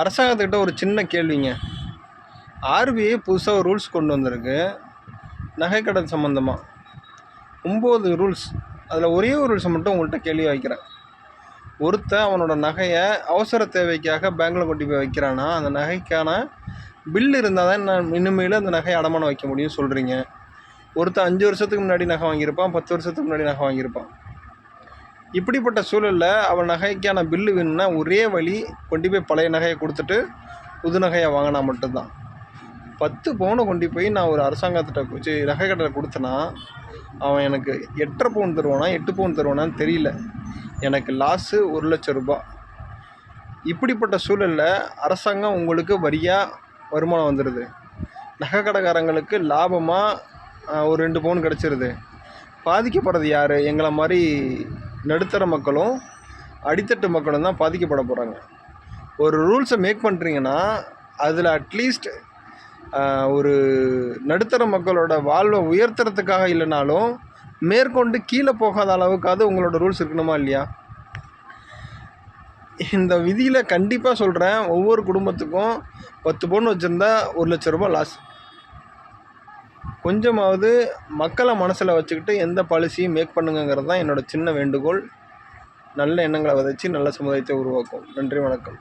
அரசாங்கத்துக்கிட்ட ஒரு சின்ன கேள்விங்க. ஆர்பிஐ புதுசாக ஒரு ரூல்ஸ் கொண்டு வந்திருக்கு. நகைக்கடன் சம்மந்தமாக ஒம்பது ரூல்ஸ் அதில் ஒரே ஒரு ரூல்ஸை மட்டும் உங்கள்கிட்ட கேள்வி வைக்கிறேன் ஒருத்தன் அவனோட நகையை அவசர தேவைக்காக பேங்க்கில் கொண்டு போய் வைக்கிறானா? அந்த நகைக்கான பில் இருந்தால் தான் நான் இனிமேல் அந்த நகையை அடமானம் வைக்க முடியும்னு சொல்கிறீங்க ஒருத்தன் அஞ்சு வருஷத்துக்கு முன்னாடி நகை வாங்கியிருப்பான் பத்து வருஷத்துக்கு முன்னாடி நகை வாங்கியிருப்பான். இப்படிப்பட்ட சூழலில் அவள் நகைக்கான பில்லு வேணும்னா ஒரே வழி கொண்டு போய் பழைய நகையை கொடுத்துட்டு புது நகையை வாங்கினா மட்டும்தான். பத்து பவுனை கொண்டு போய் நான் ஒரு அரசாங்கத்திட்ட வச்சு நகை கடையில் கொடுத்தேன்னா அவன் எனக்கு எட்டரை பவுன் தருவானா எட்டு பவுன் தருவானான்னு தெரியல. எனக்கு லாஸு ஒரு லட்சம் ரூபாய் இப்படிப்பட்ட சூழலில் அரசாங்கம் உங்களுக்கு வரியாக வருமானம் வந்துடுது நகை கடைக்காரங்களுக்கு லாபமாக ஒரு ரெண்டு பவுன் கிடச்சிருது. பாதிக்கப்படுறது யார்? எங்களை மாதிரி நடுத்தர மக்களும் அடித்தட்டு மக்களும் தான் பாதிக்கப்பட போகிறாங்க ஒரு ரூல்ஸை மேக் பண்ணுறீங்கன்னா அதில் அட்லீஸ்ட் ஒரு நடுத்தர மக்களோட வாழ்வை உயர்த்துறதுக்காக இல்லைனாலும் மேற்கொண்டு கீழே போகாத அளவுக்காவது உங்களோட ரூல்ஸ் இருக்கணுமா இல்லையா? இந்த விதியில் கண்டிப்பாக சொல்கிறேன் ஒவ்வொரு குடும்பத்துக்கும் பத்து பவுன் வச்சுருந்தா ஒரு லட்ச ரூபாய் லாஸ் கொஞ்சமாவது மக்களை மனசில் வச்சுக்கிட்டு எந்த பாலிசியும் மேக் பண்ணுங்கங்கிறது தான் என்னோடய சின்ன வேண்டுகோள். நல்ல எண்ணங்களை விதைச்சி நல்ல சமுதாயத்தை உருவாக்கும். நன்றி வணக்கம்.